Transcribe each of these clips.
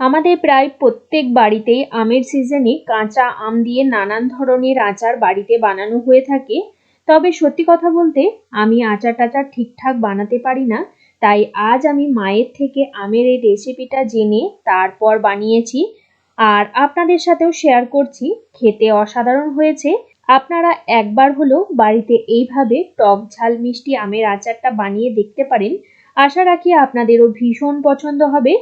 আমাদের প্রায় প্রত্যেক বাড়িতেই আমের সিজনে কাঁচা আম দিয়ে নানান ধরনের আচার বাড়িতে বানানো হয়ে থাকে। তবে সত্যি কথা বলতে, আমি আচার টাচার ঠিকঠাক বানাতে পারি না। তাই আজ আমি মায়ের থেকে আমের এই রেসিপিটা জেনে তারপর বানিয়েছি। আর আপনাদের সাথেও শেয়ার করছি। খেতে অসাধারণ হয়েছে। আপনারা একবার হলেও বাড়িতে এইভাবে টক ঝাল মিষ্টি আমের আচারটা বানিয়ে দেখতে পারেন। আশা রাখি আপনাদেরও ভীষণ পছন্দ হবে।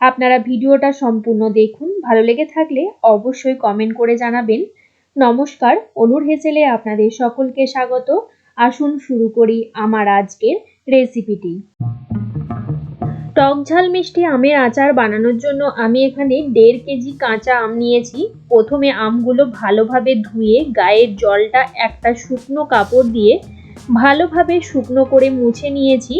আপনারা ভিডিওটা সম্পূর্ণ দেখুন। ভালো লেগে থাকলে অবশ্যই কমেন্ট করে জানাবেন। নমস্কার, অনুর হেসেলে আপনাদের সকলকে স্বাগত। আসুন শুরু করি আমার আজকের রেসিপিটি টক ঝাল মিষ্টি আমের আচার বানানোর জন্য আমি এখানে দেড় কেজি কাঁচা আম নিয়েছি। প্রথমে আমগুলো ভালোভাবে ধুয়ে গায়ের জলটা একটা শুকনো কাপড় দিয়ে ভালোভাবে শুকনো করে মুছে নিয়েছি।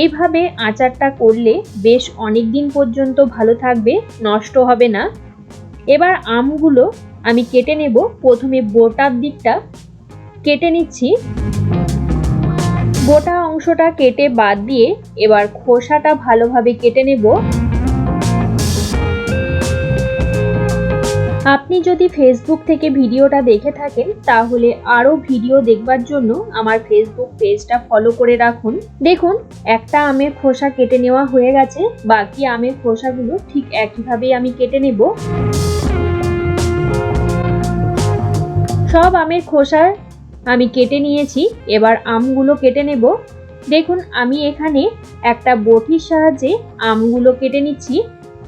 এইভাবে আচারটা করলে বেশ অনেক দিন পর্যন্ত ভালো থাকবে, নষ্ট হবে না। এবার আমগুলো আমি কেটে নেব। প্রথমে বোটার দিকটা কেটে নিচ্ছি। গোটা অংশটা কেটে বাদ দিয়ে এবার খোসাটা ভালোভাবে কেটে নেব। আপনি যদি ফেসবুক থেকে ভিডিওটা দেখে থাকেন, তাহলে আরও ভিডিও দেখবার জন্য আমার ফেসবুক পেজটা ফলো করে রাখুন। দেখুন, একটা আমের খোসা কেটে নেওয়া হয়ে গেছে, বাকি আমের খোসাগুলো ঠিক একইভাবেই আমি কেটে নেব। সব আমের খোসা আমি কেটে নিয়েছি, এবার আমগুলো কেটে নেব। দেখুন, আমি এখানে একটা বটির সাহায্যে আমগুলো কেটে নিচ্ছি।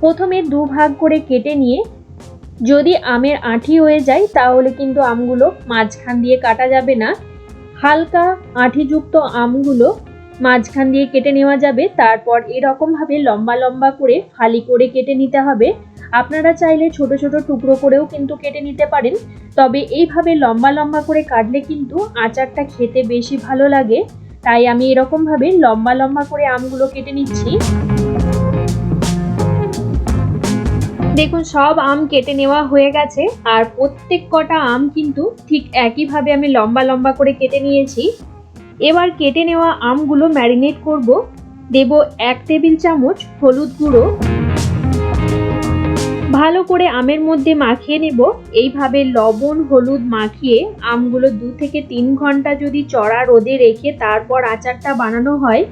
প্রথমে দু ভাগ করে কেটে নিয়ে যদি আমের আঁঠি হয়ে যায়, তাহলে কিন্তু আমগুলো মাঝখান দিয়ে কাটা যাবে না। হালকা আঁঠিযুক্ত আমগুলো মাঝখান দিয়ে কেটে নেওয়া যাবে। তারপর এরকমভাবে লম্বা লম্বা করে ফালি করে কেটে নিতে হবে। আপনারা চাইলে ছোট ছোট টুকরো করেও কিন্তু কেটে নিতে পারেন। তবে এইভাবে লম্বা লম্বা করে কাটলে কিন্তু আচারটা খেতে বেশি ভালো লাগে। তাই আমি এরকমভাবে লম্বা লম্বা করে আমগুলো কেটে নিচ্ছি। দেখুন, সব আম কেটে নেওয়া হয়ে গেছে আর প্রত্যেক কটা আম কিন্তু ঠিক একইভাবে আমি লম্বা লম্বা করে কেটে নিয়েছি। এবার কেটে নেওয়া আমগুলো ম্যারিনেট করব। দেব এক টেবিল চামচ হলুদ গুঁড়ো। ভালো করে আমের মধ্যে মাখিয়ে নেব। এইভাবে লবণ, হলুদ মাখিয়ে আমগুলো দু থেকে তিন ঘণ্টা যদি চড়া রোদে রেখে তারপর আচারটা বানানো হয়,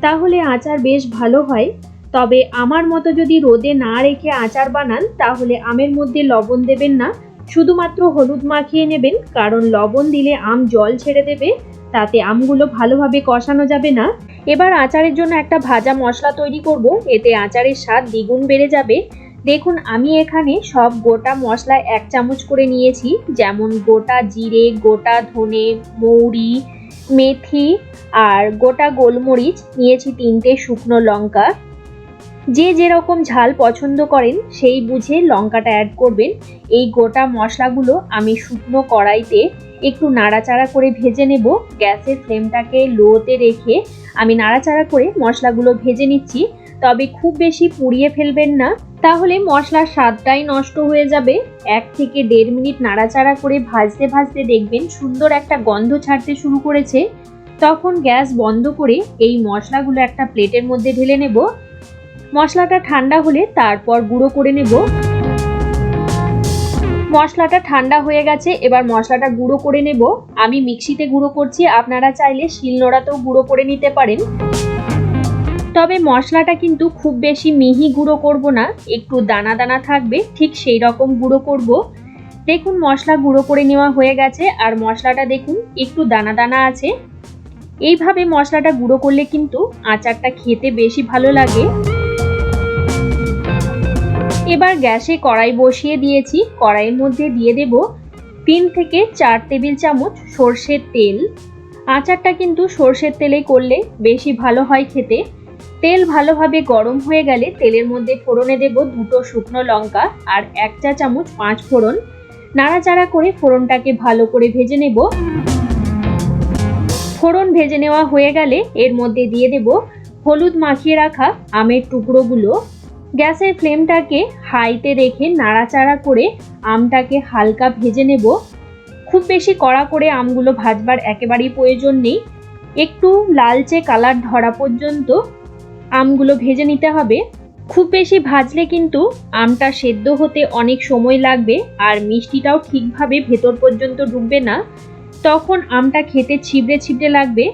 তাহলে আচার বেশ ভালো হয়। তবে আমার মতো যদি রোদে না রেখে আচার বানান, তাহলে আমের মধ্যে লবণ দেবেন না। শুধুমাত্র হলুদ মাখিয়ে নেবেন, কারণ লবণ দিলে আম জল ছেড়ে দেবে, তাতে আমগুলো ভালোভাবে কষানো যাবে না। এবার আচারের জন্য একটা ভাজা মশলা তৈরি করব, এতে আচারের স্বাদ দ্বিগুণ বেড়ে যাবে। দেখুন, আমি এখানে সব গোটা মশলা এক চামচ করে নিয়েছি, যেমন গোটা জিরে, গোটা ধনে, মৌরি, মেথি আর গোটা গোলমরিচ, নিয়েছি তিনটে শুকনো লঙ্কা। যে যেরকম ঝাল পছন্দ করেন, সেই বুঝে লঙ্কাটা অ্যাড করবেন। এই গোটা মশলাগুলো আমি শুকনো কড়াইতে একটু নাড়াচাড়া করে ভেজে নেব। গ্যাসের ফ্লেমটাকে লোতে রেখে আমি নাড়াচাড়া করে মশলাগুলো ভেজে নিচ্ছি। তবে খুব বেশি পুড়িয়ে ফেলবেন না। তাহলে মশলার স্বাদটাই নষ্ট হয়ে যাবে। এক থেকে দেড় মিনিট নাড়াচাড়া করে ভাজতে ভাজতে দেখবেন সুন্দর একটা গন্ধ ছাড়তে শুরু করেছে। তখন গ্যাস বন্ধ করে এই মশলাগুলো একটা প্লেটের মধ্যে ঢেলে নেব। মশলাটা ঠান্ডা হলে তারপর গুঁড়ো করে নেব। মশলাটা ঠান্ডা হয়ে গেছে, এবার মশলাটা গুঁড়ো করে নেব। আমি মিক্সিতে গুঁড়ো করছি, আপনারা চাইলে শিলনোড়াতেও গুঁড়ো করে নিতে পারেন। তবে মশলাটা কিন্তু খুব বেশি মিহি গুঁড়ো করব না, একটু দানা দানা থাকবে, ঠিক সেই রকম গুঁড়ো করব। দেখুন, মশলা গুঁড়ো করে নেওয়া হয়ে গেছে, আর মশলাটা দেখুন, একটু দানা দানা আছে। এইভাবে মশলাটা গুঁড়ো করলে কিন্তু আচারটা খেতে বেশি ভালো লাগে। এবার গ্যাসে কড়াই বসিয়ে দিয়েছি। কড়াইয়ের মধ্যে দিয়ে দেব তিন থেকে চার টেবিল চামচ সর্ষের তেল। আচারটা কিন্তু সর্ষের তেলে করলে বেশি ভালো হয় খেতে। তেল ভালোভাবে গরম হয়ে গেলে তেলের মধ্যে ফোড়নে দেব দুটো শুকনো লঙ্কা আর এক চা চামচ পাঁচ ফোড়ন। নাড়াচাড়া করে ফোড়নটাকে ভালো করে ভেজে নেব। ফোড়ন ভেজে নেওয়া হয়ে গেলে এর মধ্যে দিয়ে দেব হলুদ মাখিয়ে রাখা আমের টুকরোগুলো। গ্যাসের ফ্লেমটাকে হাইতে রেখে নাড়াচাড়া করে আমটাকে হালকা ভেজে নেব। খুব বেশি কড়া করে আমগুলো ভাজবার একেবারেই প্রয়োজন নেই। একটু লালচে কালার ধরা পর্যন্ত আমগুলো ভেজে নিতে হবে। খুব বেশি ভাজলে কিন্তু আমটা সেদ্ধ হতে অনেক সময় লাগবে আর মিষ্টিটাও ঠিকভাবে ভেতর পর্যন্ত ঢুকবে না। তখন আমটা খেতে ছিবড়ে ছিবড়ে লাগবে।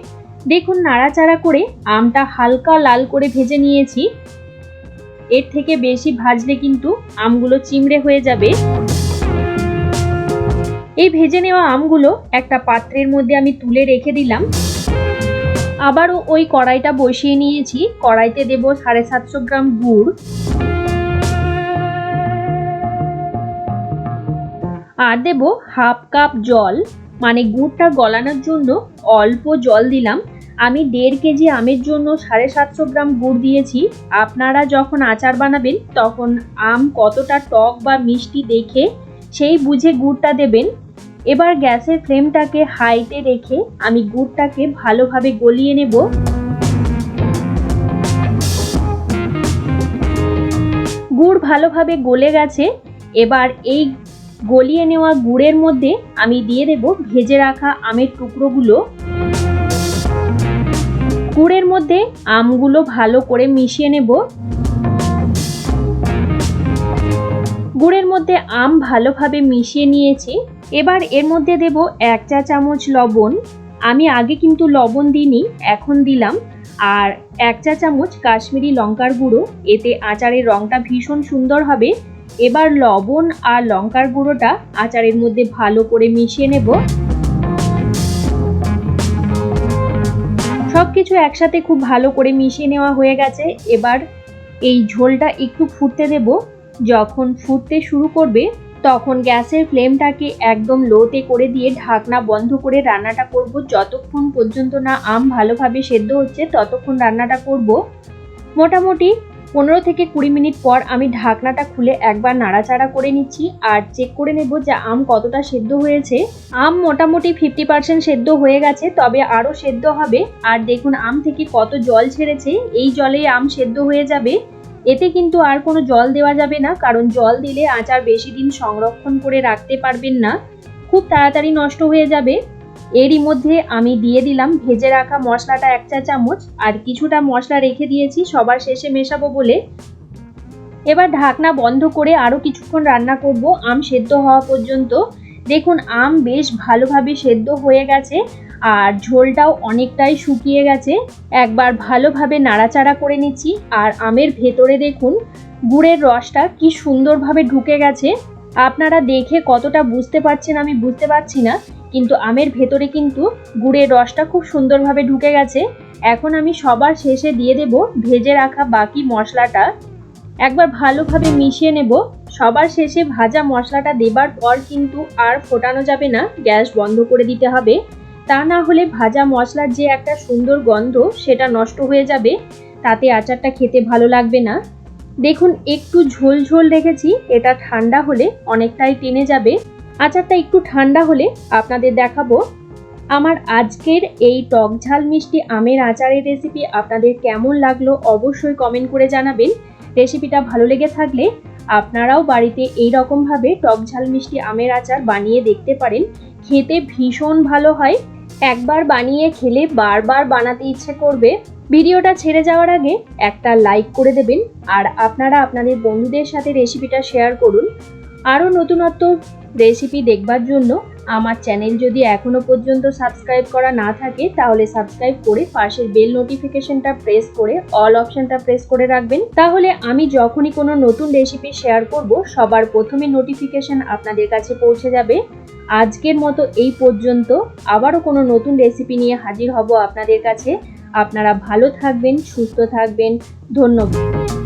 দেখুন নাড়াচাড়া করে আমটা হালকা লাল করে ভেজে নিয়েছি। এর থেকে বেশি ভাজলে কিন্তু আমগুলো চিমড়ে হয়ে যাবে। এই ভেজে নেওয়া আমগুলো একটা পাত্রের মধ্যে আমি তুলে রেখে দিলাম। আবারও ওই কড়াইটা বসিয়ে নিয়েছি। কড়াইতে দেব সাড়ে সাতশো গ্রাম গুড়। আর দেব হাফ কাপ জল। মানে গুড়টা গলানোর জন্য অল্প জল দিলাম। আমি দেড় কেজি আমের জন্য সাড়ে সাতশো গ্রাম গুড় দিয়েছি। আপনারা যখন আচার বানাবেন, তখন আম কতটা টক বা মিষ্টি দেখে সেই বুঝে গুড়টা দেবেন। এবার গ্যাসের ফ্লেমটাকে হাইতে রেখে আমি গুড়টাকে ভালোভাবে গলিয়ে নেব। গুড় ভালোভাবে গলে গেছে। এবার এই গলিয়ে নেওয়া গুড়ের মধ্যে আমি দিয়ে দেব ভেজে রাখা আমের টুকরোগুলো। গুড়ের মধ্যে আমগুলো ভালো করে মিশিয়ে নেব। গুড়ের মধ্যে আম ভালোভাবে মিশিয়ে নিয়েছি। এবার এর মধ্যে দেব এক চা চামচ লবণ। আমি আগে কিন্তু লবণ দিইনি, এখন দিলাম। আর এক চা চামচ কাশ্মীরি লঙ্কার গুঁড়ো, এতে আচারের রঙটা ভীষণ সুন্দর হবে। এবার লবণ আর লঙ্কার গুঁড়োটা আচারের মধ্যে ভালো করে মিশিয়ে নেব। কিছু একসাথে খুব ভালো করে মিশিয়ে নেওয়া হয়ে গেছে। এবার এই ঝোলটা একটু ফুটতে দেব। যখন ফুটতে শুরু করবে, তখন গ্যাসের ফ্লেমটাকে একদম লোতে করে দিয়ে ঢাকনা বন্ধ করে রান্নাটা করব। যতক্ষণ পর্যন্ত না আম ভালোভাবে সেদ্ধ হচ্ছে, ততক্ষণ রান্নাটা করব। মোটামুটি পনেরো থেকে কুড়ি মিনিট পর আমি ঢাকনাটা খুলে একবার নাড়াচাড়া করে নিচ্ছি আর চেক করে নেব যে আম কতটা সেদ্ধ হয়েছে। আম মোটামুটি ফিফটি পার্সেন্ট সেদ্ধ হয়ে গেছে, তবে আরও সেদ্ধ হবে। আর দেখুন, আম থেকে কত জল ছেড়েছে, এই জলেই আম সেদ্ধ হয়ে যাবে। এতে কিন্তু আর কোনো জল দেওয়া যাবে না, কারণ জল দিলে আচার বেশি দিন সংরক্ষণ করে রাখতে পারবেন না। খুব তাড়াতাড়ি নষ্ট হয়ে যাবে। এরই মধ্যে আমি দিয়ে দিলাম, ভেজে রাখা মশলাটা এক চা চামচ, আর কিছুটা মশলা রেখে দিয়েছি, সবার শেষে মেশাবো বলে। এবার ঢাকনা বন্ধ করে আরও কিছুক্ষণ রান্না করব, আম সেদ্ধ হওয়া পর্যন্ত। দেখুন, আম বেশ ভালোভাবে সেদ্ধ হয়ে গেছে, আর ঝোলটাও অনেকটাই শুকিয়ে গেছে। একবার ভালোভাবে নাড়াচাড়া করে নিচ্ছি, আর আমের ভেতরে দেখুন, গুড়ের রসটা কি সুন্দরভাবে ঢুকে গেছে। আপনারা দেখে কতটা বুঝতে পারছেন আমি বুঝতে পারছি না। কিন্তু আমের ভেতরে কিন্তু গুড়ের রসটা খুব সুন্দরভাবে ঢুকে গেছে। এখন আমি সবার শেষে দিয়ে দেব ভেজে রাখা বাকি মশলাটা। একবার ভালোভাবে মিশিয়ে নেব। সবার শেষে ভাজা মশলাটা দেবার পর কিন্তু আর ফোটানো যাবে না, গ্যাস বন্ধ করে দিতে হবে। তা না হলে ভাজা মশলার যে একটা সুন্দর গন্ধ, সেটা নষ্ট হয়ে যাবে। তাতে আচারটা খেতে ভালো লাগবে না। দেখুন, একটু ঝোল ঝোল রেখেছি, এটা ঠান্ডা হলে অনেকটাই টেনে যাবে। আচারটা একটু ঠান্ডা হলে আপনাদের দেখাবো। আমার আজকের এই টক ঝাল মিষ্টি আমের আচারের রেসিপি আপনাদের কেমন লাগল অবশ্যই কমেন্ট করে জানাবেন। রেসিপিটা ভালো লেগে থাকলে আপনারাও বাড়িতে এই রকমভাবে টক ঝাল মিষ্টি আমের আচার বানিয়ে দেখতে পারেন। খেতে ভীষণ ভালো হয়। একবার বানিয়ে খেলে বারবার বানাতে ইচ্ছে করবে। ভিডিওটা ছেড়ে যাওয়ার আগে একটা লাইক করে দেবেন। আর আপনারা আপনাদের বন্ধুদের সাথে রেসিপিটা শেয়ার করুন। আরও নতুনত্ব রেসিপি দেখবার জন্য আমার চ্যানেল যদি এখনও পর্যন্ত সাবস্ক্রাইব করা না থাকে, তাহলে সাবস্ক্রাইব করে পাশের বেল নোটিফিকেশনটা প্রেস করে অল অপশনটা প্রেস করে রাখবেন। তাহলে আমি যখনই কোনো নতুন রেসিপি শেয়ার করব, সবার প্রথমে নোটিফিকেশন আপনাদের কাছে পৌঁছে যাবে। আজকের মতো এই পর্যন্ত। আবারও কোনো নতুন রেসিপি নিয়ে হাজির হব আপনাদের কাছে। আপনারা ভালো থাকবেন, সুস্থ থাকবেন। ধন্যবাদ।